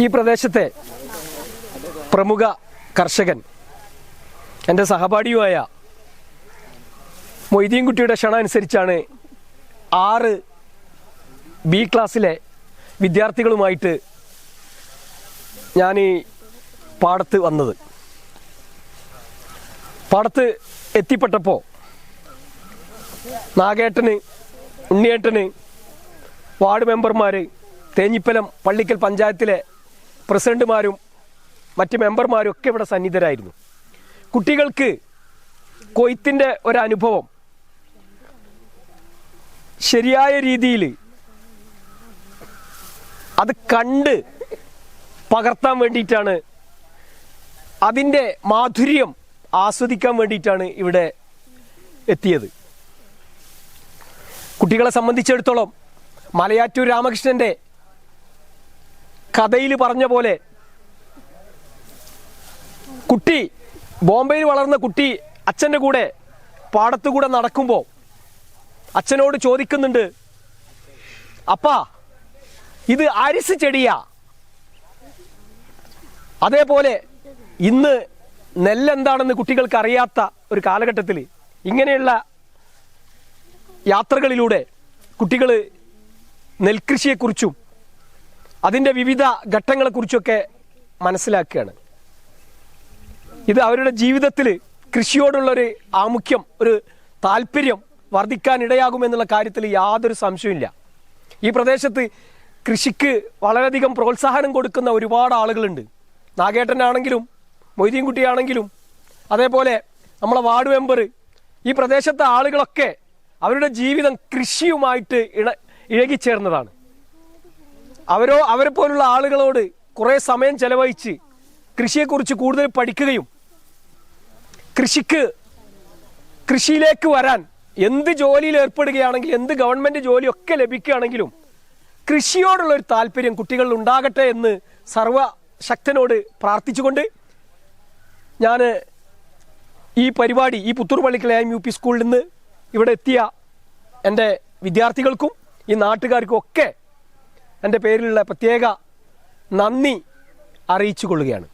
ഈ പ്രദേശത്തെ പ്രമുഖ കർഷകൻ എന്റെ സഹപാഠിയുമായ മൊയ്തീൻകുട്ടിയുടെ ക്ഷണം അനുസരിച്ചാണ് ആറ് ബി ക്ലാസ്സിലെ വിദ്യാർത്ഥികളുമായിട്ട് ഞാൻ ഈ പാടത്ത് വന്നത്. പാടത്ത് എത്തിപ്പെട്ടപ്പോൾ നാഗേട്ടന് ഉണ്ണിയേട്ടന് വാർഡ് മെമ്പർമാർ തേഞ്ഞിപ്പലം പള്ളിക്കൽ പഞ്ചായത്തിലെ പ്രസിഡന്റുമാരും മറ്റ് മെമ്പർമാരും ഒക്കെ ഇവിടെ സന്നിധരായിരുന്നു. കുട്ടികൾക്ക് കൊയ്ത്തിന്റെ ഒരനുഭവം. ശരിയായ രീതിയിൽ അത് കണ്ട് പകർത്താൻ വേണ്ടിയിട്ടാണ് അതിന്റെ മാധുര്യം ആസ്വദിക്കാൻ വേണ്ടിയിട്ടാണ് ഇവിടെ എത്തിയത്. കുട്ടികളെ സംബന്ധിച്ചിടത്തോളം മലയാറ്റൂർ രാമകൃഷ്ണന്റെ കഥയിൽ പറഞ്ഞ പോലെ. കുട്ടി ബോംബെയിൽ വളർന്ന കുട്ടി അച്ഛന്റെ കൂടെ പാടത്തു കൂടെ നടക്കുമ്പോൾ അച്ഛനോട് ചോദിക്കുന്നുണ്ട് അപ്പാ ഇത് അരിസ് ചെടിയാ. അതേപോലെ ഇന്ന് നെല്ലെന്താണെന്ന് കുട്ടികൾക്ക് അറിയാത്ത ഒരു കാലഘട്ടത്തിൽ ഇങ്ങനെയുള്ള യാത്രകളിലൂടെ കുട്ടികൾ നെൽകൃഷിയെക്കുറിച്ചും അതിന്റെ വിവിധ ഘട്ടങ്ങളെക്കുറിച്ചൊക്കെ മനസ്സിലാക്കുകയാണ്. ഇത് അവരുടെ ജീവിതത്തിൽ കൃഷിയോടുള്ളൊരു ആമുഖ്യം ഒരു താല്പര്യം വർദ്ധിക്കാനിടയാകുമെന്നുള്ള കാര്യത്തിൽ യാതൊരു സംശയമില്ല ഈ പ്രദേശത്ത് കൃഷിക്ക് വളരെയധികം പ്രോത്സാഹനം കൊടുക്കുന്ന ഒരുപാട് ആളുകളുണ്ട്. നാഗേട്ടനാണെങ്കിലും മൊയ്തീൻകുട്ടിയാണെങ്കിലും അതേപോലെ നമ്മളെ വാർഡ് മെമ്പർ ഈ പ്രദേശത്തെ ആളുകളൊക്കെ അവരുടെ ജീവിതം കൃഷിയുമായിട്ട് ഇണ ഇഴകിച്ചേർന്നതാണ്. അവരോ അവരെ പോലുള്ള ആളുകളോട് കുറേ സമയം ചെലവഴിച്ച് കൃഷിയെക്കുറിച്ച് കൂടുതൽ പഠിക്കുകയും കൃഷിക്ക് കൃഷിയിലേക്ക് വരാൻ എന്ത് ജോലിയിൽ ഏർപ്പെടുകയാണെങ്കിൽ എന്ത് ഗവൺമെന്റ് ജോലിയൊക്കെ ലഭിക്കുകയാണെങ്കിലും കൃഷിയോടുള്ള ഒരു താല്പര്യം കുട്ടികളിൽ ഉണ്ടാകട്ടെ എന്ന് സർവശക്തനോട് പ്രാർത്ഥിച്ചുകൊണ്ട് ഞാൻ ഈ പരിപാടി ഈ പുത്തൂർ പള്ളിക്കലെ യു പി സ്കൂളിൽ നിന്ന് ഇവിടെ എത്തിയ എന്റെ വിദ്യാർത്ഥികൾക്കും ഈ നാട്ടുകാർക്കും ഒക്കെ എന്റെ പേരിലുള്ള പ്രത്യേക നന്ദി അറിയിച്ചു കൊള്ളുകയാണ്